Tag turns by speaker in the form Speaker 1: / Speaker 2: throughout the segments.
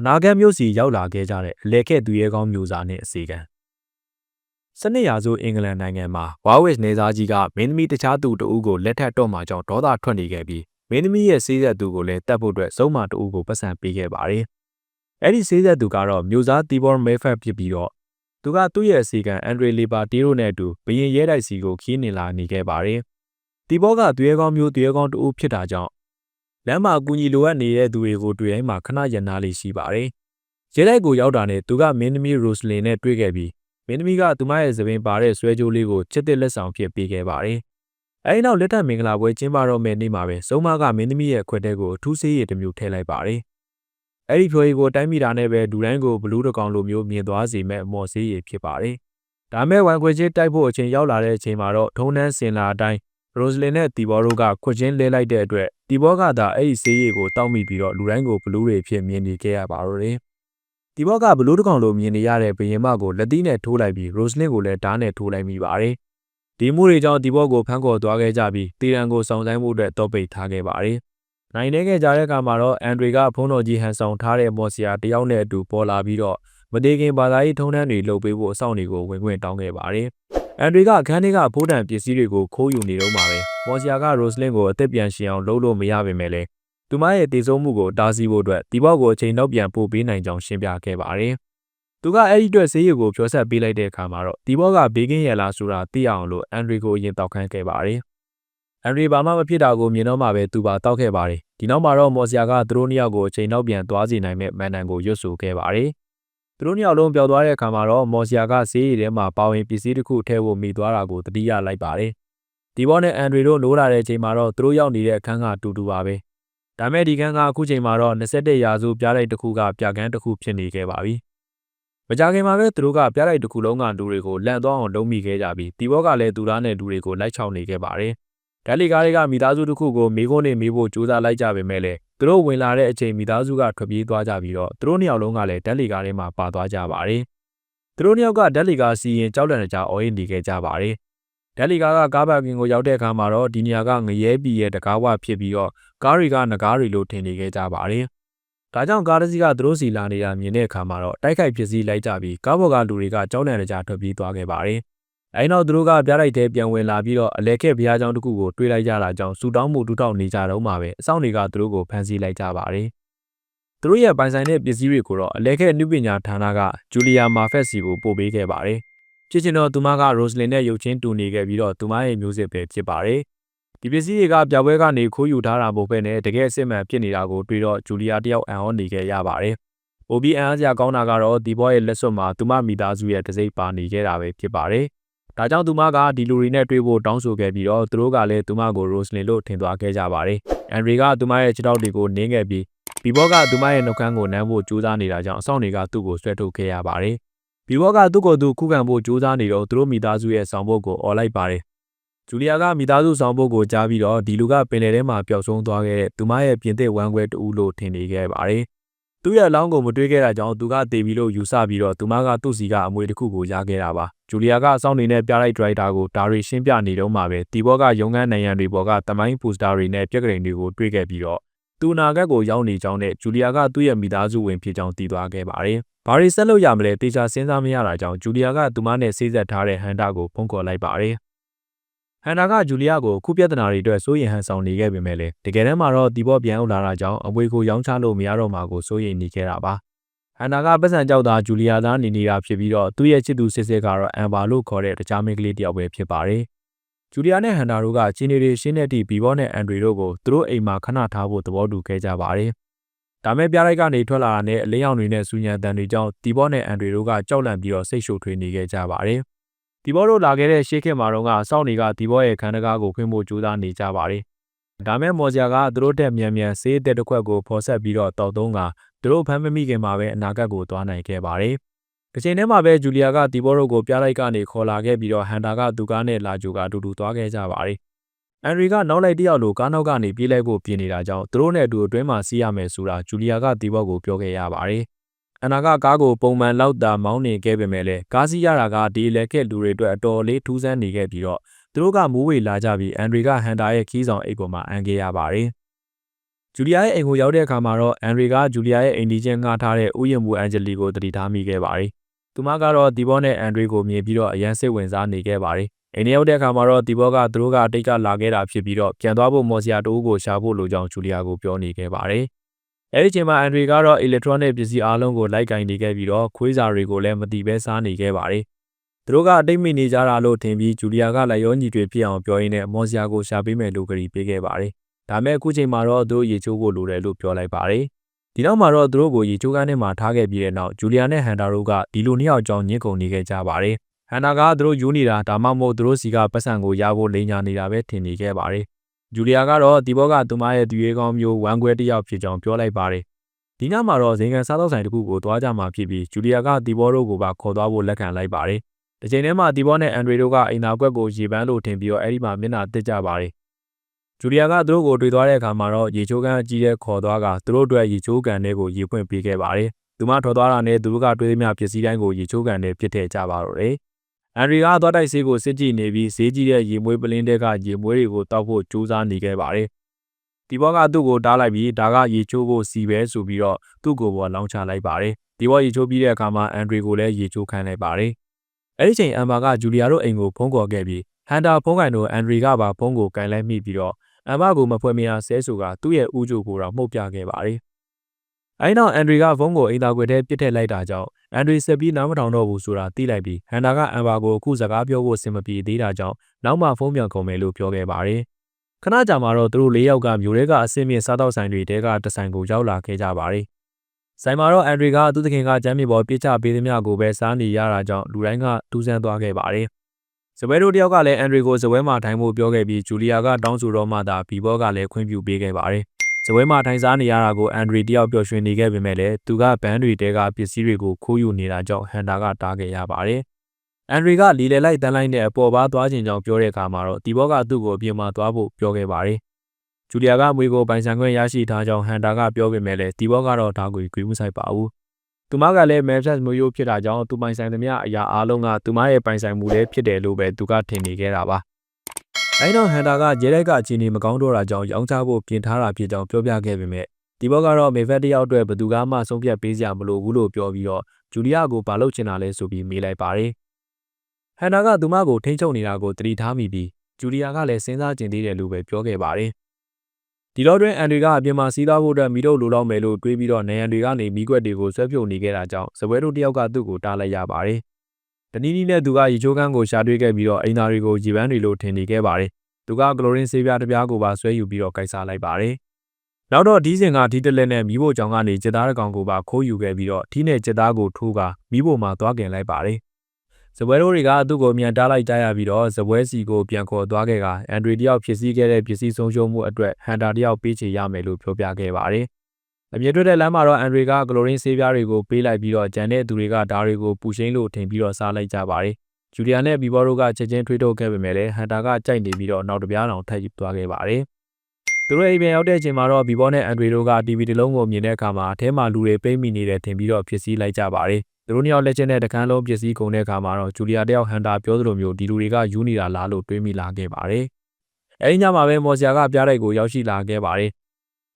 Speaker 1: အနာဂတ်မျိုးစီရောက်လာခဲ့ကြတဲ့အလဲခဲ့သူရဲကောင်းမျိုးစားနဲ့အစီကံစနစ်ရာစုအင်္ဂလန်နိုင်ငံမှာဝါဝစ်နေသားကြီးကမင်းသမီးတခြားသူတဦးကိုလက်ထပ်တော့မှကြောင့်ဒေါသထွက်နေခဲ့ပြီးမင်းသမီးရဲ့ဆေးသက်သူကိုလည်းတတ်ဖို့အတွက်စုံမတဦးကိုပတ်စံပေးခဲ့ပါတယ်။အဲ့ဒီဆေးသက်သူကတော့မျိုးစားတီဘောမဲဖက်ဖြစ်ပြီးတော့သူကသူ့ရဲ့အစီကံအန်ဒရီလီပါတီရိုနဲ့အတူဘရင်ရဲတိုက်စီကိုခီးနေလာနေခဲ့ပါတယ်။တီဘောကသူရဲကောင်းမျိုးသူရဲကောင်းတဦးဖြစ်တာကြောင့် လမ်းမှာအကူအညီလိုအပ်နေတဲ့သူတွေကိုတွေ့တိုင်းမှာခဏရန်နာလေးရှိပါတယ်။ရဲတိုက်ကိုရောက်တာနဲ့သူကမင်းသမီးရိုစလင်နဲ့တွေ့ခဲ့ပြီးမင်းသမီးကသူမရဲ့သပင်ပါတဲ့ဆွဲကြိုးလေးကိုချစ်တဲ့လက်ဆောင်ဖြစ်ပေးခဲ့ပါတယ်။အဲဒီနောက်လက်ထပ်မင်္ဂလာပွဲကျင်းပတော့မယ့်နေ့မှာပဲစုံမကမင်းသမီးရဲ့ခွက်တဲ့ကိုအထူးဆေးရည်တစ်မျိုးထည့်လိုက်ပါတယ်။အဲဒီဖြိုရီကိုတိုင်းမိတာနဲ့ပဲဒူတိုင်းကိုဘလူးတကောင်လိုမျိုးမြင်သွားစေမဲ့အမော်ဆေးရည်ဖြစ်ပါတယ်။ဒါမဲ့ဝမ်ခွေချင်းတိုက်ဖို့အချိန်ရောက်လာတဲ့အချိန်မှာတော့ထုံးနှန်းစင်လာအတိုင်း ရိုစလင်နဲ့တီဘောတို့ကခွက်ချင်းလဲလိုက်တဲ့အတွက်တီဘောကသာအဲ့ဒီဆေးရည်ကိုတောက်မိပြီးတော့လူတိုင်းကိုဘလူးတွေဖြစ်မြင်နေခဲ့ရပါတော့တယ်။တီဘောကဘလူးတကောင်လိုမြင်နေရတဲ့ဘရင်မကိုလက်သီးနဲ့ထိုးလိုက်ပြီးရိုစလင်ကိုလည်းဓာတ်နဲ့ထိုးလိုက်မိပါတယ်။ဒီမှုတွေကြောင့်တီဘောကိုဖမ်းခေါ်သွားခဲ့ကြပြီးတီရန်ကိုဆောင်ဆိုင်မှုအတွက်တောပိတ်ထားခဲ့ပါတယ်။နိုင်နေခဲ့ကြတဲ့အခါမှာတော့အန်ဒရီကဖုန်းတော်ကြီးဟန်ဆောင်ထားတဲ့မော်ဆီယာတယောက်နဲ့အတူပေါ်လာပြီးတော့မသေးခင်ဘာသာရေးထုံးတမ်းတွေလုပ်ပေးဖို့အဆောင်တွေကိုဝင်ခွင့်တောင်းခဲ့ပါတယ်။ အန်ဒရီကအခန်းထဲကဖိုးတံပစ္စည်းတွေကိုခိုးယူနေတော့မှာပဲမော်ဆီယာကရိုစလင်ကိုအသက်ပြန်ရှင်အောင်လုပ်လို့မရပါပဲလေသူမရဲ့တည်ဆုံးမှုကိုတားဆီးဖို့အတွက်ဒီဘောက်ကိုအချိန်နောက်ပြန်ပို့ပေးနိုင်ကြောင်းရှင်းပြခဲ့ပါတယ်။သူကအဲ့ဒီအတွက်ဆေးရည်ကိုပြောဆက်ပေးလိုက်တဲ့အခါမှာတော့ဒီဘောက်ကဘေးကင်းရလားဆိုတာသိအောင်လို့အန်ဒရီကိုအရင်တောက်ခန်းခဲ့ပါတယ်။အန်ဒရီဘာမှမဖြစ်တာကိုမြင်တော့မှပဲသူပါတောက်ခဲ့ပါတယ်။ဒီနောက်မှာတော့မော်ဆီယာကသူတို့နှစ်ယောက်ကိုအချိန်နောက်ပြန်သွားစီနိုင်မဲ့မန်နန်ကိုရွတ်ဆိုခဲ့ပါတယ်။ သူတို့နှစ်ယောက်လုံးပျောက်သွားတဲ့အခါမှာတော့မော်ဆီယာကဆေးရည်ထဲမှာပါဝင်ပစ္စည်းတစ်ခုထည့်ဖို့မိသွားတာကိုသတိရလိုက်ပါတယ်။ဒီဘောနဲ့အန်ဒရီတို့နိုးလာတဲ့အချိန်မှာတော့သူတို့ရောက်နေတဲ့အခန်းကတူတူပါပဲ။ဒါမဲ့ဒီကန်းကအခုချိန်မှာတော့21ရာစုပြားလိုက်တစ်ခုကပြကန်းတစ်ခုဖြစ်နေခဲ့ပါပြီ။မကြခင်မှာပဲသူတို့ကပြားလိုက်တစ်ခုလုံးကလူတွေကိုလန့်သွားအောင်လုပ်မိခဲ့ကြပြီးဒီဘောကလည်းသူသားနဲ့လူတွေကိုလိုက်ချောင်းနေခဲ့ပါတယ်။ဓာတ်လီကားတွေကမိသားစုတစ်ခုကိုမိခိုးနေမိဖို့ကြိုးစားလိုက်ကြပေမဲ့လည်း သူတို့ဝင်လာတဲ့အချိန်မိသားစုကထွက်ပြေးသွားကြပြီးတော့သူတို့နှစ်ယောက်လုံးကလည်းဓာတ်လီကားထဲမှာပါသွားကြပါတယ်။သူတို့နှစ်ယောက်ကဓာတ်လီကားစီရင်ကြောက်လန့်ကြအော်ရင်နေခဲ့ကြပါတယ်။ဓာတ်လီကားကကားပါကင်ကိုရောက်တဲ့အခါမှာတော့ဒီနေရာကငရဲပီရဲ့တကားဝဖြစ်ပြီးတော့ကားတွေကငကားတွေလို့ထင်နေခဲ့ကြပါတယ်။ဒါကြောင့်ကားတစ်စီးကသူတို့စီလာနေတာမြင်တဲ့အခါမှာတော့တိုက်ခိုက်ဖြစ်စည်းလိုက်ကြပြီးကားပေါ်ကလူတွေကကြောက်လန့်ကြထွက်ပြေးသွားခဲ့ပါတယ်။ အဲဒီနောက်သူတို့ကပြားလိုက်တဲ့ပြန်ဝင်လာပြီးတော့အလဲခက်ဘုရားကျောင်းတစ်ခုကိုတွေ့လိုက်ကြတာကြောင့်စူတောင်းမှုတူတောက်နေကြတော့မှပဲအဆောင်တွေကသူတို့ကိုဖမ်းဆီးလိုက်ကြပါတယ်။သူတို့ရဲ့ပိုင်ဆိုင်တဲ့ပစ္စည်းတွေကိုတော့အလဲခက်နုပညာဌာနကဂျူလီယာမာဖက်စီကိုပို့ပေးခဲ့ပါတယ်ဖြစ်ချင်တော့သူမကရိုစလင်နဲ့ရုပ်ချင်းတူနေခဲ့ပြီးတော့သူမရဲ့မျိုးစစ်ပဲဖြစ်ပါတယ်။ဒီပစ္စည်းတွေကပြပွဲကနေခိုးယူထားတာမဟုတ်ဘဲနဲ့တကယ်အစ်မှန်ဖြစ်နေတာကိုတွေ့တော့ဂျူလီယာတယောက်အံ့ဩနေခဲ့ရပါတယ်။ OB အံ့အားစရာကောင်းတာကတော့ဒီဘောရဲ့လက်စွပ်မှာသူမမိသားစုရဲ့တစိမ့်ပါနေခဲ့တာပဲဖြစ်ပါတယ်။ ဒါကြောင့်သူမကဒီလူတွေနဲ့တွေ့ဖို့တောင်းဆိုခဲ့ပြီးတော့သူတို့ကလည်းသူမကိုရိုစလင်လို့ထင်သွားခဲ့ကြပါတယ်။အန်ဒရီကသူမရဲ့ခြေထောက်တွေကိုနင်းခဲ့ပြီးဘီဘောကသူမရဲ့နှုတ်ခမ်းကိုနမ်းဖို့ကြိုးစားနေတာကြောင့်အဆောင်တွေကသူ့ကိုဆွဲထုတ်ခဲ့ရပါတယ်။ဘီဘောကသူ့ကိုယ်သူခုခံဖို့ကြိုးစားနေတော့သူတို့မိသားစုရဲ့ဆောင်ဖို့ကိုអော်လိုက်ပါတယ်။ဂျူလီယာကမိသားစုဆောင်ဖို့ကိုကြားပြီးတော့ဒီလူကပင်လယ်ထဲမှာပျောက်ဆုံးသွားခဲ့တဲ့သူမရဲ့ပြင်သစ်ဝမ်းခွဲတူလို့ထင်နေခဲ့ပါတယ်။ သူ့ရဲ့အလောင်းကိုမတွေးခဲ့တာကြောင့်သူကတေပြီးလို့ယူဆပြီးတော့သူမကသူ့စီကအမွေတစ်ခုကိုရခဲ့တာပါ။ဂျူလီယာကအဆောင်နေနဲ့ပြလိုက်ဒရိုက်တာကိုဒါရီရှင်းပြနေတော့မှပဲတီဘောကရုံးခန်းနိုင်ရန်တွေပေါ်ကတမိုင်းပူစတာတွေနဲ့ပြက်ကလေးတွေကိုတွေ့ခဲ့ပြီးတော့သူနာကတ်ကိုရောက်နေကြောင်းနဲ့ဂျူလီယာကသူ့ရဲ့မိသားစုဝင်ဖြစ်ကြောင်းသိသွားခဲ့ပါတယ်။ဘာတွေဆက်လုပ်ရမလဲတေချာစဉ်းစားမရတာကြောင့်ဂျူလီယာကသူမနဲ့ဆေးဆက်ထားတဲ့ဟန်တာကိုဖုန်းခေါ်လိုက်ပါတယ်။ ဟန်တာကဂျူလီယာကိုခုပြဿနာတွေအတွက်စိုးရင်ဟန်ဆောင်နေခဲ့ပေမဲ့လည်းတကယ်တမ်းမှာတော့ဒီဘော့ပြန်အောင်လာတာကြောင့်အဝေးကိုရောင်းချလို့မရတော့မှာကိုစိုးရိမ်နေခဲ့တာပါ။ဟန်တာကပတ်စံကြောက်တာဂျူလီယာသားနေနေတာဖြစ်ပြီးတော့သူ့ရဲ့ချစ်သူစစ်စစ်ကတော့အန်ဘာလို့ခေါ်တဲ့တခြားမိန်းကလေးတယောက်ပဲဖြစ်ပါတယ်။ဂျူလီယာနဲ့ဟန်တာတို့ကချင်းနေတွေရှင်းတဲ့တီဘီဘော့နဲ့အန်ဒရီတို့ကိုသူတို့အိမ်မှာခဏထားဖို့သဘောတူခဲ့ကြပါတယ်ဒါမဲ့ပြားလိုက်ကနေထွက်လာတာနဲ့အလင်းရောင်တွေနဲ့စူညံတန်တွေကြောင့်တီဘောနဲ့အန်ဒရီတို့ကကြောက်လန့်ပြီးတော့စိတ်ရှုပ်ထွေးနေခဲ့ကြပါတယ်။ တီဘောတို့လာခဲ့တဲ့ရှေးခေတ်မှာတော့ကစောင့်နေကတီဘောရဲ့ခန်းတကားကိုခွင့်ဖို့ကြိုးစားနေကြပါတယ်။ဒါမဲ့မော်စရာကသူတို့တက်မြန်မြန်ဆေးတဲ့တစ်ခွက်ကိုဖော်ဆက်ပြီးတော့တောက်သုံးကသူတို့ဖမ်းမမိခင်မှာပဲအနာဂတ်ကိုသွားနိုင်ခဲ့ပါတယ်။တစ်ချိန်တည်းမှာပဲဂျူလီယာကတီဘောတို့ကိုပြားလိုက်ကနေခေါ်လာခဲ့ပြီးတော့ဟန်တာကသူကားနဲ့လာဂျူကအတူတူသွားခဲ့ကြပါတယ်အန်ရီကနောက်လိုက်တယောက်လိုကားနောက်ကနေပြေးလိုက်ဖို့ပြင်နေတာကြောင့်သူတို့နဲ့အတူအတွင်းမှာစီးရမယ်ဆိုတာဂျူလီယာကတီဘော့ကိုပြောခဲ့ရပါတယ်။ အန်နာကကားကိုပုံမှန်လောက်တာမောင်းနေခဲ့ပေမဲ့လည်းကားစီးရတာကဒီလက်ခက်လူတွေအတွက်အတော်လေးထူးဆန်းနေခဲ့ပြီးတော့သူတို့ကမူးဝေလာကြပြီးအန်ရီကဟန်တာရဲ့ခီးဆောင်အိတ်ပေါ်မှာအန်ခဲ့ရပါတယ်ဂျူလီယာရဲ့အိမ်ကိုရောက်တဲ့အခါမှာတော့အန်ရီကဂျူလီယာရဲ့အိမ်ဒီချင်းငှားထားတဲ့ဥယျာဉ်မှုအန်ဂျလီကိုတတိထားမိခဲ့ပါတယ်။သူမကတော့ဒီဘောနဲ့အန်ဒရီကိုမြင်ပြီးတော့အရန်စိတ်ဝင်စားနေခဲ့ပါတယ်။အိမ်ထဲရောက်တဲ့အခါမှာတော့ဒီဘောကသူတို့ကအတိတ်ကလာခဲ့တာဖြစ်ပြီးတော့ပြန်သွားဖို့မော်စရာတိုးကိုရှာဖို့လိုကြောင်းဂျူလီယာကိုပြောနေခဲ့ပါတယ်။ အဲဒီချိန်မှာအန်ဒရီကတော့ electronic ပစ္စည်းအားလုံးကိုလိုက်ကင်နေခဲ့ပြီးတော့ခွေးစာတွေကိုလည်းမတိပဲစားနေခဲ့ပါတယ်။သူတို့ကအတိတ်မိနေကြတာလို့ထင်ပြီးဂျူလီယာကလည်းရောညီတွေဖြစ်အောင်ပြောရင်းနဲ့မော်စရာကိုရှာပေးမယ်လို့ကြီပေးခဲ့ပါတယ်။ဒါမဲ့အခုချိန်မှာတော့သူတို့ရေချိုးဖို့လိုတယ်လို့ပြောလိုက်ပါတယ်။ဒီနောက်မှာတော့သူတို့ကိုရေချိုးကန်းထဲမှာထားခဲ့ပြီးတဲ့နောက်ဂျူလီယာနဲ့ဟန်တာတို့ကဒီလိုနှစ်ယောက်ကြောင့်ညှင်းကုန်နေခဲ့ကြပါတယ်။ဟန်တာကသူတို့ယူနေတာဒါမှမဟုတ်သူတို့စီကပတ်စံကိုရဖို့လိန်ညာနေတာပဲထင်နေခဲ့ပါတယ်။ ဂျူလီယာကတော့ဒီဘောကသူမရဲ့သူရဲကောင်းမျိုးဝမ်ခွဲတစ်ယောက်ဖြစ်ကြောင်းပြောလိုက်ပါတယ်။ဒီနောက်မှာတော့ဇင်ကန်စားသောက်ဆိုင်တစ်ခုကိုသွားကြမှာဖြစ်ပြီးဂျူလီယာကဒီဘောတို့ကိုပါခေါ်သွားဖို့လက်ခံလိုက်ပါတယ်။ဒီချိန်ထဲမှာဒီဘောနဲ့အန်ဒရီတို့ကအိမ်သာကွက်ကိုရေပန်းလို့ထင်ပြီးတော့အဲ့ဒီမှာမျက်နှာတစ်ကြပါတယ်ဂျူလီယာကသူတို့ကိုတွေ့သွားတဲ့အခါမှာတော့ရေချိုးကန်အကြီးတဲ့ခေါ်သွားကသူတို့အတွက်ရေချိုးကန်တွေကိုရေပွင့်ပေးခဲ့ပါတယ်။သူမထွက်သွားတာနဲ့သူတို့ကတွေးသမျှပစ္စည်းတိုင်းကိုရေချိုးကန်တွေပြစ်ထည့်ကြပါတော့တယ်။ အန်ဒရီကသွားတိုက်ဆေးကိုစစ်ကြည့်နေပြီးဈေးကြီးတဲ့ရေမွေးပလင်းတွေကရေမွေးတွေကိုတောက်ဖို့ကြိုးစားနေခဲ့ပါတယ်။ဒီဘောကသူ့ကိုတားလိုက်ပြီးဒါကရေချိုးဖို့စီပဲဆိုပြီးတော့သူ့ကိုပေါ်လောင်းချလိုက်ပါတယ်။ဒီဘောရေချိုးပြီးတဲ့အခါမှာအန်ဒရီကိုလည်းရေချိုးခံလိုက်ပါတယ်။အဲဒီချိန်အမ်ဘာကဂျူလီယာတို့အိမ်ကိုဖုန်းခေါ်ခဲ့ပြီးဟန်တာဖုန်းကင်တို့အန်ဒရီကပါဖုန်းကိုကင်လိုက်မိပြီးတော့အမ်ဘကိုမဖွင့်မရဆဲဆိုကသူ့ရဲ့ဦးကြိုကိုတော့မှုတ်ပြခဲ့ပါတယ်။အဲဒီနောက်အန်ဒရီကဖုန်းကိုအိမ်သာခွေထဲပစ်ထည့်လိုက်တာကြောင့် အန်ဒရီဆက်ပြီးနားမထောင်တော့ဘူးဆိုတာသိလိုက်ပြီးဟန်နာကအမ်ဘာကိုအခုစကားပြောဖို့စင်မပြေသေးတာကြောင့်နောက်မှဖုန်းပြန်ကုန်မယ်လို့ပြောခဲ့ပါတယ်။ခဏကြာမှတော့သူတို့၄ယောက်ကမျိုးတွေကအစင်းမြင့်စားတော့ဆိုင်တွေတဲကတဆိုင်ကိုရောက်လာခဲ့ကြပါတယ်။ဆိုင်မှာတော့အန်ဒရီကသူ့သခင်ကကျမ်းမြေပေါ်ပြစ်ချပေးသမျှကိုပဲစားနေရတာကြောင့်လူတိုင်းကတူးဆန်းသွားခဲ့ပါတယ်။ဇပွဲတို့တယောက်ကလည်းအန်ဒရီကိုဇပွဲမှာထိုင်ဖို့ပြောခဲ့ပြီးဂျူလီယာကတောင်းဆိုတော့မှသာဘီဘောကလည်းခွင့်ပြုပေးခဲ့ပါတယ်။ ဇပွဲမှာထိုင်စားနေရတာကိုအန်ဒရီတယောက်ပျော်ရွှင်နေခဲ့ပေမဲ့လည်းသူကဘန်းတွေတဲကပစ္စည်းတွေကိုခိုးယူနေတာကြောင့်ဟန်တာကတားခဲ့ရပါတယ်။အန်ဒရီကလီလေလိုက်တန်းလိုက်နဲ့အပေါ်ပါသွားခြင်းကြောင့်ပြောတဲ့အခါမှာတော့ဒီဘောကသူ့ကိုအပြင်မှာသွားဖို့ပြောခဲ့ပါတယ်။ဂျူလီယာကမွေကိုပိုင်ဆိုင်ခွင့်ရရှိထားကြောင်းဟန်တာကပြောပေမဲ့လည်းဒီဘောကတော့ဒါကိုကြွေးမဆိုင်ပါဘူးသူမကလည်း Memphis မျိုးရိုးဖြစ်တာကြောင့်သူပိုင်ဆိုင်သမျှအရာအားလုံးကသူမရဲ့ပိုင်ဆိုင်မှုလည်းဖြစ်တယ်လို့ပဲသူကထင်နေခဲ့တာပါ။ အဲဒီတော့ဟန်တာကဂျဲလိုက်ကအခြေအနေမကောင်းတော့တာကြောင့်ရောင်းချဖို့ပြင်ထားတာဖြစ်ကြောင်းပြောပြခဲ့ပေမဲ့ဒီဘောကတော့ Memphis တယောက်အတွက်ဘယ်သူကမှဆုံးဖြတ်ပေးစရာမလိုဘူးလို့ပြောပြီးတော့ဂျူလီယာကိုဘာလုပ်ချင်တာလဲဆိုပြီးမေးလိုက်ပါတယ်။ဟန်တာကသူမကိုထိန်းချုပ်နေတာကိုတတိထားမိပြီးဂျူလီယာကလည်းစဉ်းစားကျင်သေးတယ်လို့ပဲပြောခဲ့ပါတယ်ဒီတော့တွင်အန်တွေကအပြင်မှာစီးသားဖို့အတွက်မီတို့လိုလောက်မယ်လို့တွေးပြီးတော့နေရန်တွေကနေမိကွက်တွေကိုဆွဲဖြုတ်နေခဲ့တာကြောင့်ဇပွဲတို့တယောက်ကသူ့ကိုတားလိုက်ရပါတယ်။ တနည်းနည်းနဲ့သူကရေချိုးကန်းကိုရှာတွေ့ခဲ့ပြီးတော့အိမ်သားတွေကိုရေပန်းတွေလိုထင်နေခဲ့ပါတယ်။သူကကလိုရင်းဆေးပြားတစ်ပြားကိုပါဆွဲယူပြီးတော့ကိုက်စားလိုက်ပါတယ်။နောက်တော့ဒီစင်ကဒီတလက်နဲ့မိဖို့ကြောင်ကနေစစ်သားတကောင်ကိုပါခိုးယူခဲ့ပြီးတော့ဒီနဲ့စစ်သားကိုထိုးကမိဖို့မှာသွားကင်လိုက်ပါတယ်။ဇပွဲတို့တွေကသူ့ကိုမြန်တားလိုက်ကြရပြီးတော့ဇပွဲစီကိုပြန်ခေါ်သွားခဲ့ကအန်ဒရီတယောက်ဖြစ်စည်းခဲ့တဲ့ပစ္စည်းဆုံးရှုံးမှုအတွက်ဟန်တာတယောက်ပေးချေရမယ်လို့ပြောပြခဲ့ပါတယ်။ အမြင့်တွက်တဲ့လမ်းမှာတော့အန်ဒရီကကလိုရင်းဆေးပြားတွေကိုပေးလိုက်ပြီးတော့ဂျန်တဲ့သူတွေကဓာတွေကိုပူရှိန်လို့ထင်ပြီးတော့စားလိုက်ကြပါတယ်။ဂျူလီယာနဲ့ဘီဘောတို့ကချက်ချင်းထွေးထုတ်ခဲ့ပေမဲ့လည်းဟန်တာကကြိုက်နေပြီးတော့နောက်တစ်ပြားတောင်ထပ်ယူသွားခဲ့ပါတယ်။သူတို့အိမ်ပြန်ရောက်တဲ့အချိန်မှာတော့ဘီဘောနဲ့အန်ဒရီတို့က TV တစ်လုံးကိုမြင်တဲ့အခါမှာအထဲမှာလူတွေပိတ်မိနေတယ်ထင်ပြီးတော့ဖြစ်စည်းလိုက်ကြပါတယ်သူတို့နှစ်ယောက်လက်ချက်နဲ့တကန်းလုံးပစ္စည်းကုန်တဲ့အခါမှာတော့ဂျူလီယာတယောက်ဟန်တာပြောသလိုမျိုးဒီလူတွေကယူနေတာလားလို့တွေးမိလာခဲ့ပါတယ်။အဲဒီညမှာပဲမော်ဆီယာကပြားတိုက်ကိုရောက်ရှိလာခဲ့ပါတယ်။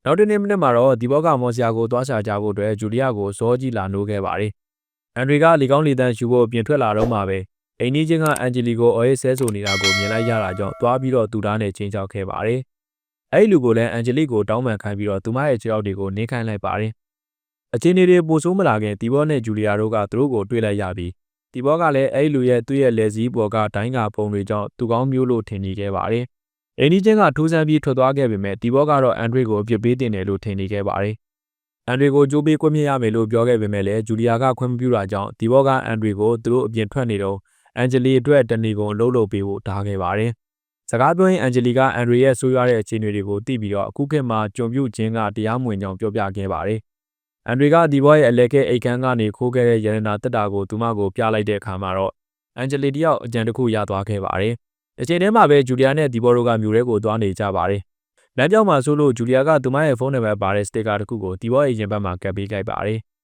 Speaker 1: နောက်တစ်နေ့မိနစ်မှာတော့ဒီဘောကမော်ဆီယာကိုသွားရှာကြဖို့အတွက်ဂျူလီယာကိုစောကြီးလာနိုးခဲ့ပါတယ်။အန်ဒရီကလီကောင်းလီတန်ယူဖို့ပြင်ထွက်လာတော့မှပဲအိမ်နီးချင်းကအန်ဂျလီကိုအော်ရေးဆဲဆိုနေတာကိုမြင်လိုက်ရတာကြောင့်သွားပြီးတော့သူသားနဲ့ချင်းချောက်ခဲ့ပါတယ်။အဲဒီလူကိုလည်းအန်ဂျလီကိုတောင်းပန်ခိုင်းပြီးတော့သူမရဲ့ခြေထောက်တွေကိုနင်းခိုင်းလိုက်ပါတယ်။အခြေအနေတွေပိုဆိုးမလာခင်တီဘောနဲ့ဂျူလီယာတို့ကသူတို့ကိုတွေ့လိုက်ရပြီးတီဘောကလည်းအဲ့လူရဲ့သူ့ရဲ့လက်စည်းပေါ်ကဒိုင်းကပုံတွေကြောင့်သူကောင်းမျိုးလို့ထင်နေခဲ့ပါတယ်။ အင်းဒီချင်းကထိုးဆန်းပြီးထွက်သွားခဲ့ပေမဲ့တီဘောကတော့အန်ဒရီကိုအပြစ်ပေးတင်တယ်လို့ထင်နေခဲ့ပါတယ်။အန်ဒရီကိုကြိုးပေးခွင့်မြရမယ်လို့ပြောခဲ့ပေမဲ့လည်းဂျူလီယာကခွင့်မပြုတာကြောင့်တီဘောကအန်ဒရီကိုသူတို့အပြင်ထွက်နေတော့အန်ဂျလီအတွက်တဏီကိုလှုပ်လှုပ်ပေးဖို့တားခဲ့ပါတယ်။စကားပြောရင်အန်ဂျလီကအန်ဒရီရဲ့ဆိုးရွားတဲ့အခြေအနေတွေကိုသိပြီးတော့အခုခေတ်မှာကြုံပြုခြင်းကတရားမဝင်ကြောင်းပြောပြခဲ့ပါတယ်။အန်ဒရီကဒီဘွားရဲ့အလက်ကဲအိတ်ခမ်းကနေခိုးခဲ့တဲ့ရတနာတက်တာကိုသူမကိုပြလိုက်တဲ့အခါမှာတော့အန်ဂျလီတယောက်အကြံတစ်ခုရသွားခဲ့ပါတယ်။ အချိန်တည်းမှာပဲဂျူလီယာနဲ့ဒီဘော်တို့ကမြို့ထဲကိုသွားနေကြပါတယ်။လမ်းပြောင်းမှာဆိုလို့ဂျူလီယာကသူမရဲ့ဖုန်းနံပါတ်ပါတဲ့စတစ်ကာတစ်ခုကိုဒီဘော်ရဲ့ရင်ဘတ်မှာကပ်ပေးလိုက်ပါတယ်။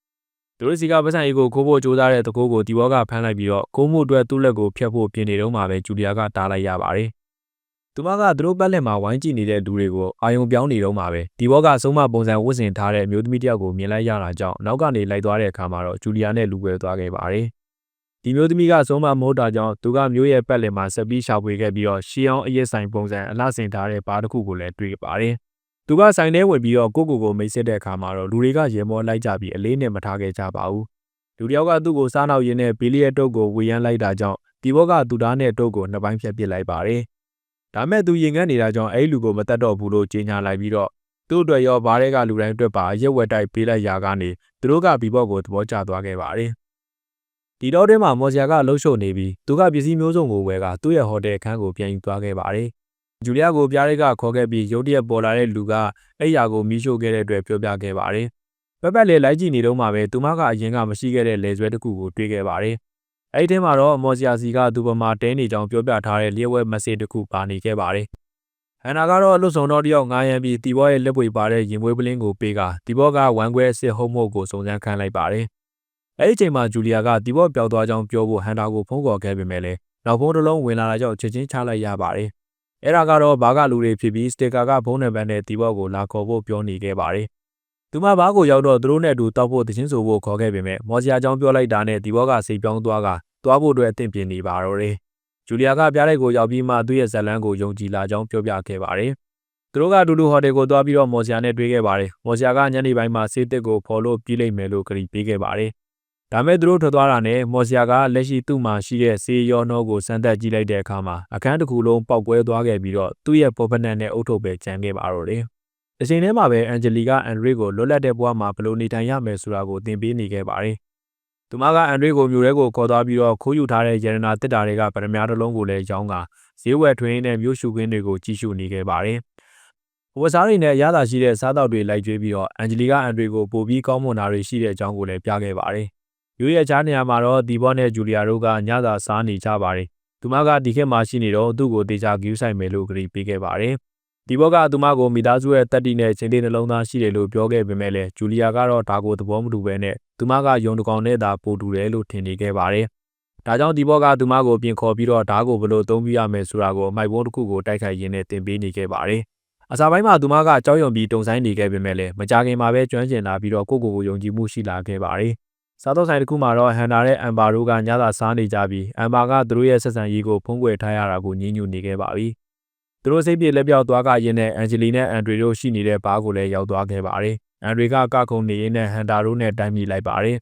Speaker 1: သူတို့စီကပတ်စံအေးကိုခိုးဖို့ကြိုးစားတဲ့တကိုးကိုဒီဘော်ကဖမ်းလိုက်ပြီးတော့ကိုးမှုအတွက်သူ့လက်ကိုဖျက်ဖို့ပြင်နေတော့မှပဲဂျူလီယာကတားလိုက်ရပါတယ်သူမကသူတို့ပတ်လက်မှာဝိုင်းကြည့်နေတဲ့လူတွေကိုအာယုံပြောင်းနေတော့မှာပဲဒီဘောကအဆုံးမပုံစံဝတ်ဆင်ထားတဲ့အမျိုးသမီးတစ်ယောက်ကိုမြင်လိုက်ရတာကြောင့်နောက်ကနေလိုက်သွားတဲ့အခါမှာတော့ဂျူလီယာနဲ့လူပွဲသွားခဲ့ပါတယ် ဒီမျိုးသမီးကဆုံးမမဟုတ်တာကြောင့်သူကမျိုးရဲ့ပတ်လက်မှာဆက်ပြီးရှာဖွေခဲ့ပြီးတော့ရှီအောင်အရက်ဆိုင်ပုံစံအလှဆင်ထားတဲ့ဘားတစ်ခုကိုလည်းတွေ့ပါတယ်သူကဆိုင်ထဲဝင်ပြီးတော့ကိုကိုကိုမိတ်ဆက်တဲ့အခါမှာတော့လူတွေကရေမောလိုက်ကြပြီးအလေးနဲ့မထားခဲ့ကြပါဘူးလူတယောက်ကသူ့ကိုစားနောက်ရင်းနဲ့ဘီလီရဲ့တုတ်ကိုဝေယမ်းလိုက်တာကြောင့်ဒီဘောကသူသားနဲ့တုတ်ကိုနှစ်ပိုင်းဖြတ်ပစ်လိုက်ပါတယ်ဒါမဲ့သူရင်ငတ်နေတာကြောင့်အဲ့လူကိုမတတ်တော့ဘူးလို့ကြေညာလိုက်ပြီးတော့သူ့အတွက်ရောဘားတွေကလူတိုင်းအတွက်ပါရက်ဝက်တိုက်ပေးလိုက်ရာကနေသူတို့ကဘီဘော့ကိုသဘောကျသွားခဲ့ပါတယ် ဒီတော့တွင်းမှာမော်စယာကလှုပ်ရှုပ်နေပြီးသူကပစ္စည်းမျိုးစုံကိုဝယ်ကသူ့ရဲ့ဟိုတယ်ခန်းကိုပြန်ယူသွားခဲ့ပါတယ်ဂျူလီယာကိုပြားရိတ်ကခေါ်ခဲ့ပြီးရုတ်တရက်ပေါ်လာတဲ့လူကအဲ့ယာကိုမီးရှို့ခဲ့တဲ့အတွက်ပြောပြခဲ့ပါတယ်ပက်ပက်လေးလိုက်ကြည့်နေတော့မှပဲသူမကအရင်ကမရှိခဲ့တဲ့လေဆွဲတစ်ခုကိုတွေ့ခဲ့ပါတယ်အဲ့ဒီထဲမှာတော့မော်စယာစီကသူ့ဘမှာတဲနေကြောင်ပြောပြထားတဲ့လျှက်ဝဲမက်ဆေ့တစ်ခုပါနေခဲ့ပါတယ်ဟန်နာကတော့အလွတ်ဆောင်တော့တယောက်ငားရမ်းပြီးတီဘောရဲ့လက်ပွေပါတဲ့ရင်မွေးပလင်းကိုပေးကတီဘောကဝမ်ခွဲစစ်ဟုံးမို့ကိုစုံစမ်းခံလိုက်ပါတယ်။ အဲဒီအချိန်မှာဂျူလီယာကတီဘောပျောက်သွားကြောင်းပြောဖို့ဟန်တာကိုဖုန်းခေါ်ခဲ့ပေမဲ့လည်းနောက်ဖုန်းတစ်လုံးဝင်လာတာကြောင့်ချက်ချင်းချလိုက်ရပါတယ်။အဲဒါကတော့ဘာကလူတွေဖြစ်ပြီးစတစ်ကာကဖုန်းနံပါတ်နဲ့တီဘောကိုလာခေါ်ဖို့ပြောနေခဲ့ပါတယ်။သူမဘားကိုရောက်တော့သူတို့နဲ့အတူတောက်ဖို့တချင်းဆိုဖို့ခေါ်ခဲ့ပေမဲ့မော်စယာကြောင့်ပြောလိုက်တာနဲ့တီဘောကစိတ်ပြောင်းသွားကသွားဖို့အတွက်အသင့်ပြင်နေပါတော့တယ်။ဂျူလီယာကပြားလိုက်ကိုရောက်ပြီးမှသူ့ရဲ့ဇက်လန်းကိုယုံကြည်လာကြောင်းပြောပြခဲ့ပါတယ်။သူတို့ကဒူဒူဟိုတယ်ကိုသွားပြီးတော့မော်စယာနဲ့တွေ့ခဲ့ပါတယ်။မော်စယာကညနေပိုင်းမှာစေးတစ်ကိုဖော်လို့ပြေးလိုက်မယ်လို့ကတိပေးခဲ့ပါတယ်။ ဒါမဲ့သူတို့ထွက်သွားတာနဲ့မော်စယာကလက်ရှိသူ့မှာရှိတဲ့စေးရောနှောကိုစမ်းသပ်ကြည့်လိုက်တဲ့အခါမှာအခန်းတစ်ခုလုံးပေါက်ကွဲသွားခဲ့ပြီးတော့သူ့ရဲ့ပေါ်ပနက်နဲ့အုတ်ထုတ်ပဲကျန်ခဲ့ပါတော့တယ်။အချိန်ထဲမှာပဲအန်ဂျလီကအန်ဒရီကိုလွတ်လပ်တဲ့ဘဝမှာဘယ်လိုနေထိုင်ရမယ်ဆိုတာကိုသင်ပေးနေခဲ့ပါတယ်။သူမကအန်ဒရီကိုမြို့ထဲကိုခေါ်သွားပြီးတော့ခိုးယူထားတဲ့ရတနာတစ်တာတွေကပရမများတစ်လုံးကိုလည်းရောင်းကဈေးဝယ်ထွင်းတဲ့မြို့ရှုခင်းတွေကိုကြီးစုနေခဲ့ပါတယ်။ဝက်စားတွေနဲ့ရတာရှိတဲ့စားတောက်တွေလိုက်ကျွေးပြီးတော့အန်ဂျလီကအန်ဒရီကိုပိုပြီးကောင်းမွန်တာတွေရှိတဲ့အကြောင်းကိုလည်းပြခဲ့ပါတယ်။ မြို့ရဲ့ချားနေရာမှာတော့ဒီဘော့နဲ့ဂျူလီယာတို့ကညသာစားနေကြပါတယ်။သူမကဒီခေတ်မှာရှိနေတော့သူ့ကိုတေချာဂူးဆိုင်မယ်လို့ကြေပေးခဲ့ပါတယ်။ဒီဘော့ကသူမကိုမိသားစုရဲ့တက်တီနဲ့ချိန်လေးနှလုံးသားရှိတယ်လို့ပြောခဲ့ပေမဲ့လည်းဂျူလီယာကတော့ဒါကိုသဘောမတူဘဲနဲ့သူမကယုံတကောင်နဲ့သာပိုတူတယ်လို့ထင်နေခဲ့ပါတယ်။ဒါကြောင့်ဒီဘော့ကသူမကိုပြင်ခေါ်ပြီးတော့ဓာတ်ကိုဘယ်လိုသုံးပြရမယ်ဆိုတာကိုအမိုက်ဘုံတစ်ခုကိုတိုက်ခိုက်ရင်းနဲ့တင်ပေးနေခဲ့ပါတယ်။အစာပိုင်းမှာသူမကကြောက်ရွံ့ပြီးတုံဆိုင်နေခဲ့ပေမဲ့လည်းမကြခင်မှာပဲကျွမ်းကျင်လာပြီးတော့ကိုကိုကိုယုံကြည်မှုရှိလာခဲ့ပါတယ်။ စားတော့ဆိုင်တစ်ခုမှာတော့ဟန်နာနဲ့အမ်ဘာတို့ကညသာစားနေကြပြီးအမ်ဘာကသူတို့ရဲ့ဆက်ဆံရေးကိုဖုံးကွယ်ထားရတာကိုညှဉ်းညူနေခဲ့ပါပြီ။သူတို့စိတ်ပြေလက်ပြောက်သွားကရင်းနဲ့အန်ဂျလီနဲ့အန်ဒရီတို့ရှိနေတဲ့ဘားကိုလည်းရောက်သွားခဲ့ပါတယ်။အန်ဒရီကကခုံနေရင်းနဲ့ဟန်တာတို့နဲ့တိုင်းမိလိုက်ပါတယ်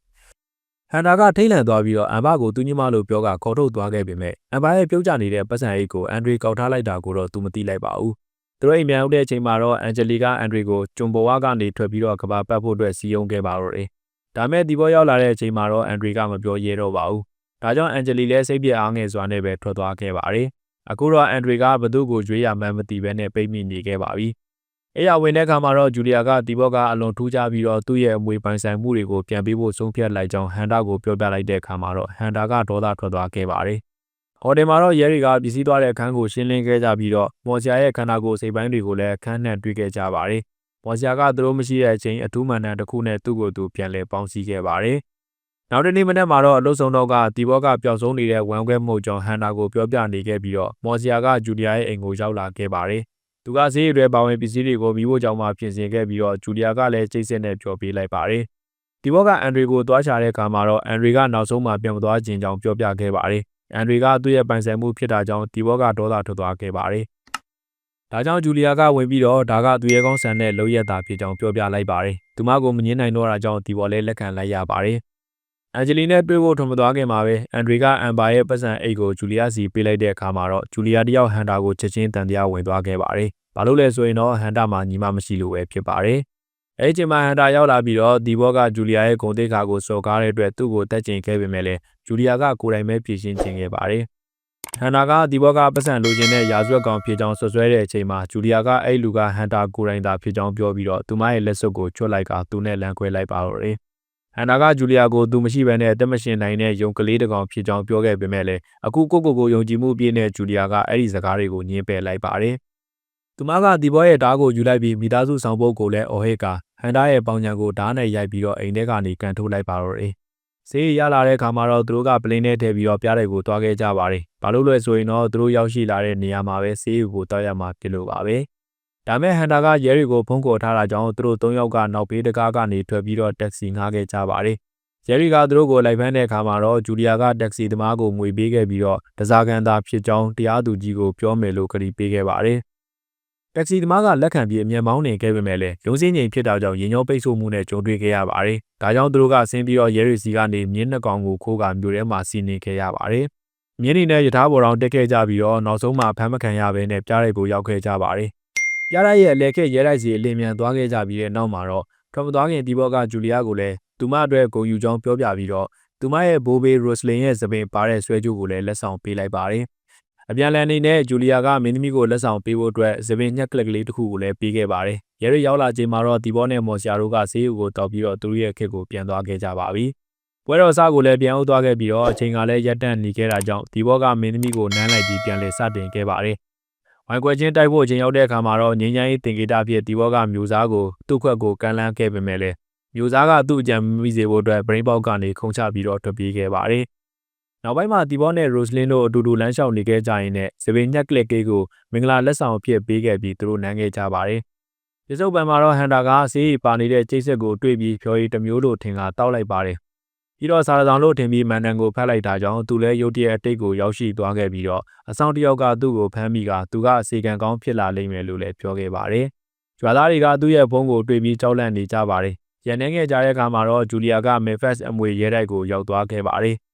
Speaker 1: ။ဟန်တာကထိတ်လန့်သွားပြီးတော့အမ်ဘာကိုသူညမလို့ပြောကခေါ်ထုတ်သွားခဲ့ပေမဲ့အမ်ဘာရဲ့ပြုတ်ကျနေတဲ့ပတ်စံအိတ်ကိုအန်ဒရီကောက်ထားလိုက်တာကိုတော့သူမသိလိုက်ပါဘူး။သူတို့အိမ်ပြန်ရောက်တဲ့အချိန်မှာတော့အန်ဂျလီကအန်ဒရီကိုဂျွန်ဘဝကနေထွက်ပြီးတော့ကဘာပတ်ဖို့အတွက်စီယုံခဲ့ပါတော့တယ်။ ဒါမဲ့ဒီဘောရောက်လာတဲ့အချိန်မှာတော့အန်ဒရီကမပြောရဲတော့ပါဘူး။ဒါကြောင့်အန်ဂျလီလည်းစိတ်ပြေအားငယ်စွာနဲ့ပဲထွက်သွားခဲ့ပါတယ်။အခုတော့အန်ဒရီကဘသူ့ကိုရွေးရမှန်းမသိဘဲနဲ့ပိတ်မိနေခဲ့ပါပြီ။အဲ့ရဝင်တဲ့အခါမှာတော့ဂျူလီယာကဒီဘော့ကအလွန်ထူးခြားပြီးတော့သူ့ရဲ့အမွေပိုင်ဆိုင်မှုတွေကိုပြန်ပေးဖို့ဆုံးဖြတ်လိုက်ကြောင်းဟန်တာကိုပြောပြလိုက်တဲ့အခါမှာတော့ဟန်တာကဒေါသထွက်သွားခဲ့ပါတယ်။ဟိုတယ်မှာတော့ရဲတွေကပစ္စည်းသွားတဲ့အခန်းကိုရှင်းလင်းခဲ့ကြပြီးတော့မော်ဆီယာရဲ့ခန္ဓာကိုယ်စိတ်ပိုင်းတွေကိုလည်းအခန်းနဲ့တွေ့ခဲ့ကြပါတယ်။ မော်ဆီယာကသူတို့မရှိတဲ့အချိန်အထူးမှန်တန်တစ်ခုနဲ့သူ့ကိုယ်သူပြန်လဲပေါင်းစည်းခဲ့ပါတယ်။နောက်တနေ့မနက်မှာတော့အလုဆုံးတော့ကဒီဘော့ကပျောက်ဆုံးနေတဲ့ဝမ်ခွဲမှုကြောင့်ဟန်တာကိုပြောပြနေခဲ့ပြီးတော့မော်စီယာကဂျူလီယာရဲ့အိမ်ကိုရောက်လာခဲ့ပါတယ်။သူကဈေးရွယ်ပါဝင်ပစ္စည်းတွေကိုမိဖို့ကြောင့်မှပြင်ဆင်ခဲ့ပြီးတော့ဂျူလီယာကလည်းစိတ်ဆက်နဲ့ပြောပေးလိုက်ပါတယ်။ဒီဘော့ကအန်ဒရီကိုသွားချတဲ့အခါမှာတော့အန်ဒရီကနောက်ဆုံးမှပြန်မသွားခြင်းကြောင့်ပြောပြခဲ့ပါတယ်။အန်ဒရီကသူ့ရဲ့ပိုင်ဆိုင်မှုဖြစ်တာကြောင့်ဒီဘော့ကဒေါသထွက်သွားခဲ့ပါတယ်။ ဒါကြောင့်ဂျူလီယာကဝင်ပြီးတော့ဒါကသူရဲ့ကောင်းဆန်တဲ့လုံရက်တာဖြစ်ကြောင်းပြောပြလိုက်ပါတယ်။သူမကိုမငင်းနိုင်တော့တာကြောင့်ဒီဘော်လည်းလက်ခံလိုက်ရပါတယ်။အန်ဂျလီနဲ့တွေ့ဖို့ထွန်မသွားခင်မှာပဲအန်ဒရီကအမ်ဘာရဲ့ပတ်စံအိတ်ကိုဂျူလီယာစီပေးလိုက်တဲ့အခါမှာတော့ဂျူလီယာတယောက်ဟန်တာကိုချက်ချင်းတန်တရားဝင်သွားခဲ့ပါတယ်။ဘာလို့လဲဆိုရင်တော့ဟန်တာမှာညီမမရှိလို့ပဲဖြစ်ပါတယ်။အဲဒီချိန်မှာဟန်တာရောက်လာပြီးတော့ဒီဘော့ကဂျူလီယာရဲ့ဂုံတိတ်ခါကိုစော်ကားတဲ့အတွက်သူ့ကိုတက်ကျင်ခဲ့ပေမဲ့လည်းဂျူလီယာကကိုယ်တိုင်ပဲပြင်ရှင်းခြင်းခဲ့ပါတယ်။ ဟန်တာကဒီဘော့ကပတ်စံလိုချင်တဲ့ရာဇဝတ်ကောင်ဖြစ်ကြောင်းဆွဆွဲတဲ့အချိန်မှာဂျူလီယာကအဲ့လူကဟန်တာကိုယ်တိုင်သာဖြစ်ကြောင်းပြောပြီးတော့သူမရဲ့လက်စွပ်ကိုချွတ်လိုက်ကသူနဲ့လမ်းခွဲလိုက်ပါတော့တယ်ဟန်နာကဂျူလီယာကိုသူမရှိဘဲနဲ့အသက်မရှင်နိုင်တဲ့ယုံကလေးတကောင်ဖြစ်ကြောင်းပြောခဲ့ပေမဲ့လည်းအခုကိုကိုကိုယုံကြည်မှုပြည့်တဲ့ဂျူလီယာကအဲ့ဒီစကားတွေကိုညှင်းပယ်လိုက်ပါတယ်။သူမကဒီဘောရဲ့ဓားကိုယူလိုက်ပြီးမိသားစုဆောင်ပုတ်ကိုလည်းအော်ဟစ်ကဟန်တာရဲ့ပေါင်ချံကိုဓားနဲ့ရိုက်ပြီးတော့အိမ်ထဲကနေကန်ထုတ်လိုက်ပါတော့တယ်။ ဆေးရလာတဲ့အခါမှာတော့သူတို့ကပလင်းထဲထည့်ပြီးတော့ပြားတွေကိုတွားခဲ့ကြပါတယ်။ဘာလို့လဲဆိုရင်တော့သူတို့ရောက်ရှိလာတဲ့နေရာမှာပဲဆေးကိုတောက်ရမှာဖြစ်လို့ပါပဲ။ဒါမဲ့ဟန်တာကရဲတွေကိုဖုန်းခေါ်ထားတာကြောင့်သူတို့၃ယောက်ကနောက်ဘေးတကားကနေထွက်ပြီးတော့တက်ဆီငှားခဲ့ကြပါတယ်။ရဲတွေကသူတို့ကိုလိုက်ဖမ်းတဲ့အခါမှာတော့ဂျူလီယာကတက်ဆီသမားကိုငွေပေးခဲ့ပြီးတော့တစားကန်သားဖြစ်ကြောင်းတရားသူကြီးကိုပြောမယ်လို့ကတိပေးခဲ့ပါတယ်။ တက်ဆီသမားကလက်ခံပြီးအမျက်မောင်းနေခဲ့ပေမဲ့လည်းရုံးစင်းချိန်ဖြစ်တာကြောင့်ရင်ရောပိတ်ဆို့မှုနဲ့ကြုံတွေ့ခဲ့ရပါတယ်။ဒါကြောင့်သူတို့ကဆင်းပြီးတော့ရဲရီစီကနေမြင်းနှစ်ကောင်ကိုခိုးကမြို့ထဲမှာစီနေခဲ့ရပါတယ်။မြင်းနေနဲ့ယထာဘော်တော်တက်ခဲ့ကြပြီးတော့နောက်ဆုံးမှာဖမ်းမခံရဘဲနဲ့ပြားရိုက်ကိုရောက်ခဲ့ကြပါတယ်။ပြားရိုက်ရဲ့အလဲခက်ရဲတိုက်စီအလင်းမြန်သွားခဲ့ကြပြီးတဲ့နောက်မှာတော့ထွက်မသွားခင်ဒီဘော့ကဂျူလီယာကိုလည်းသူမအတွက်ဂုဏ်ယူကြောင်းပြောပြပြီးတော့သူမရဲ့ဘိုးဘေးရိုစလင်ရဲ့သပင်ပါတဲ့ဆွဲကြိုးကိုလည်းလက်ဆောင်ပေးလိုက်ပါတယ်။ အပြန်လန်အနေနဲ့ဂျူလီယာကမင်းသမီးကိုလက်ဆောင်ပေးဖို့အတွက်သပင်ညက်ကလက်ကလေးတစ်ခုကိုလည်းပေးခဲ့ပါတယ်။ရဲရီရောက်လာချိန်မှာတော့ဒီဘောနဲ့မော်ဆီယာတို့ကဆေးရုံကိုတောက်ပြီးတော့သူတို့ရဲ့ခက်ကိုပြန်သွားခဲ့ကြပါပြီ။ပွဲတော်စားကိုလည်းပြန်အုပ်သွားခဲ့ပြီးတော့အချိန်ကလည်းရက်တန့်နေခဲ့တာကြောင့်ဒီဘောကမင်းသမီးကိုနမ်းလိုက်ပြီးပြန်လည်စတင်ခဲ့ပါတယ်။ဝိုင်းကွယ်ချင်းတိုက်ဖို့အချိန်ရောက်တဲ့အခါမှာတော့ငင်းချိုင်းတင်ကေတာဖြစ်ဒီဘောကမျိုးစားကိုသူ့ခွက်ကိုကန်လန်းခဲ့ပေမဲ့လည်းမျိုးစားကသူ့အကြံမိစေဖို့အတွက် brain box ကနေခုံချပြီးတော့ထွက်ပြေးခဲ့ပါတယ်။ နောက်ပိုင်းမှာဒီဘောနဲ့ Roslyn တို့အတူတူလမ်းလျှောက်နေခဲ့ကြရင်နဲ့စပင်ညက်ကလစ်ကေးကိုမင်္ဂလာလက်ဆောင်အဖြစ်ပေးခဲ့ပြီးသူတို့နမ်းခဲ့ကြပါတယ်။ဒီစုပ်ပံမှာတော့ဟန်တာကဆေးရီပါနေတဲ့ကျိတ်ဆက်ကိုတွေ့ပြီးဖြော်ရည်တစ်မျိုးလိုထင်ကတောက်လိုက်ပါတယ်။ပြီးတော့စာရဆောင်လို့ထင်ပြီးမန်တန်ကိုဖတ်လိုက်တာကြောင့်သူလည်းရုတ်တရက်အတိတ်ကိုရောက်ရှိသွားခဲ့ပြီးတော့အဆောင်တစ်ယောက်ကသူ့ကိုဖမ်းမိကသူကအစီကံကောင်းဖြစ်လာလိမ့်မယ်လို့လည်းပြောခဲ့ပါတယ်။ကျွာသားတွေကသူ့ရဲ့ဖုန်းကိုတွေ့ပြီးကြောက်လန့်နေကြပါတယ်။ရန်နေခဲ့ကြတဲ့အခါမှာတော့ဂျူလီယာကမေဖက်အမွေရဲတိုက်ကိုရောက်သွားခဲ့ပါတယ်။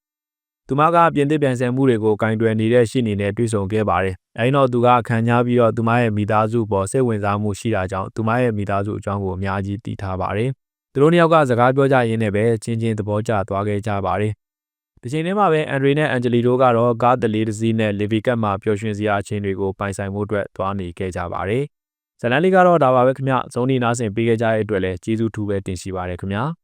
Speaker 1: သူမကပြင်သစ်ပြန်ဆန်မှုတွေကိုကင်တွယ်နေတဲ့ရှိနေနဲ့တွေ့ဆုံခဲ့ပါတယ်။အဲဒီတော့သူကခံကြပြီးတော့သူမရဲ့မိသားစုပေါ်စိတ်ဝင်စားမှုရှိတာကြောင့်သူမရဲ့မိသားစုအကြောင်းကိုအများကြီးတည်ထားပါတယ်။သူတို့နှစ်ယောက်ကစကားပြောကြရင်းနဲ့ပဲချင်းချင်းသဘောကျသွားခဲ့ကြပါတယ်။ဒီချိန်ထဲမှာပဲအန်ဒရီနဲ့အန်ဂျလီတို့ကတော့ကားတလေးတစ်စီးနဲ့လီဗီကတ်မှာပျော်ရွှင်စရာအချင်းတွေကိုပိုင်ဆိုင်မှုအတွက်သွားနေခဲ့ကြပါတယ်။ဇလန်လေးကတော့ဒါပါပဲခင်ဗျ။ဇုံနီနားဆင်ပေးခဲ့ကြတဲ့အတွက်လည်းကျေးဇူးထူးပဲတင်ရှိပါတယ်ခင်ဗျာ။